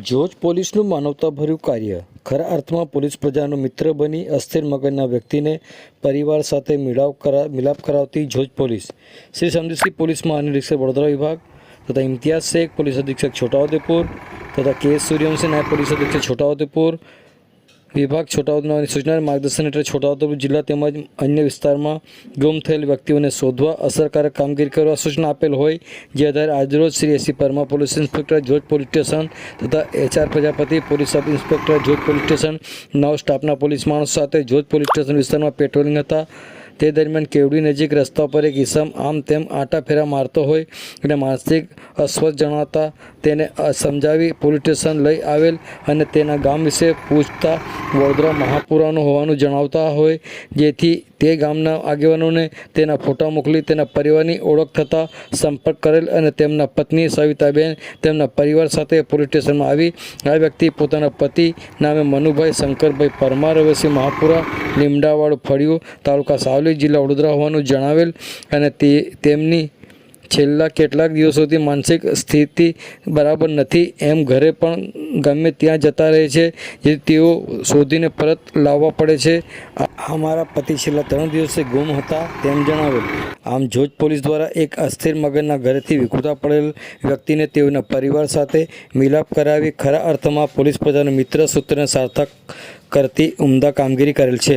જોજ પોલીસનું માનવતાભર્યું કાર્ય. ખરા અર્થમાં પોલીસ પ્રજાનો મિત્ર બની અસ્થિર મગજના વ્યક્તિને પરિવાર સાથે મિલાપ કરા, મિલાપ કરાવતી જોજ પોલીસ. શ્રી સમદિસી પોલીસ મહાનિરીક્ષક વડોદરા વિભાગ તથા ઇમ્તિયાઝ શેખ પોલીસ અધિક્ષક છોટાઉદેપુર તથા કે. એસ સૂર્યવંશી નાયબ પોલીસ અધિક્ષક છોટાઉદેપુર વિભાગ છોટાઉદેપુરની સૂચનાને માર્ગદર્શન હેઠળ છોટાઉદેપુર જિલ્લા તેમજ અન્ય વિસ્તારમાં ગુમ થયેલ વ્યક્તિઓને શોધવા અસરકારક કામગીરી કરવા સૂચના આપેલ હોય, જે આધારે આજરોજ Shri A C Parmar police inspector Joj police station તથા H R Prajapati police sub inspector Joj police station, નવ સ્ટાફના પોલીસ માણસો સાથે જોજ પોલીસ સ્ટેશન વિસ્તારમાં પેટ્રોલિંગ હતા. તે દરમિયાન કેવડી નજીક રસ્તા પર એક ઈસમ આમ તેમ આટા ફેરા મારતો હોય અને માનસિક અસ્વસ્થ જણાતા તેને સમજાવી પોલીસ સ્ટેશન લઈ આવેલ અને તેના ગામ વિશે પૂછતા વડોદરા મહાપુરાનું હોવાનું જણાવતા હોય, જેથી તે ગામના આગેવાનોને તેના ફોટા મોકલી તેના પરિવારની ઓળખ થતાં સંપર્ક કરેલ અને તેમના પત્ની સવિતાબેન તેમના પરિવાર સાથે પોલીસ સ્ટેશનમાં આવી. આ વ્યક્તિ પોતાના પતિ નામે મનુભાઈ શંકરભાઈ પરમાર રવેશી મહાપુરા લીમડાવાડ ફળિયું તાલુકા સાવલી જિલ્લા વડોદરા હોવાનું જણાવેલ અને તે તેમની છેલ્લા કેટલાક દિવસોથી માનસિક સ્થિતિ બરાબર નથી. એમ ઘરે પણ ગમે ત્યાં જતા રહે છે, જે તેઓ શોધીને પરત લાવવા પડે છે. આ અમારા પતિ છેલ્લા ત્રણ દિવસથી ગુમ હતા તેમ જણાવેલ. આમ જોજ પોલીસ દ્વારા એક અસ્થિર મગજના ઘરેથી વિખુતા પડેલ વ્યક્તિને તેઓના પરિવાર સાથે મિલાપ કરાવી ખરા અર્થમાં પોલીસ પ્રજાના મિત્ર સૂત્રને સાર્થક કરતી ઉમદા કામગીરી કરેલ છે.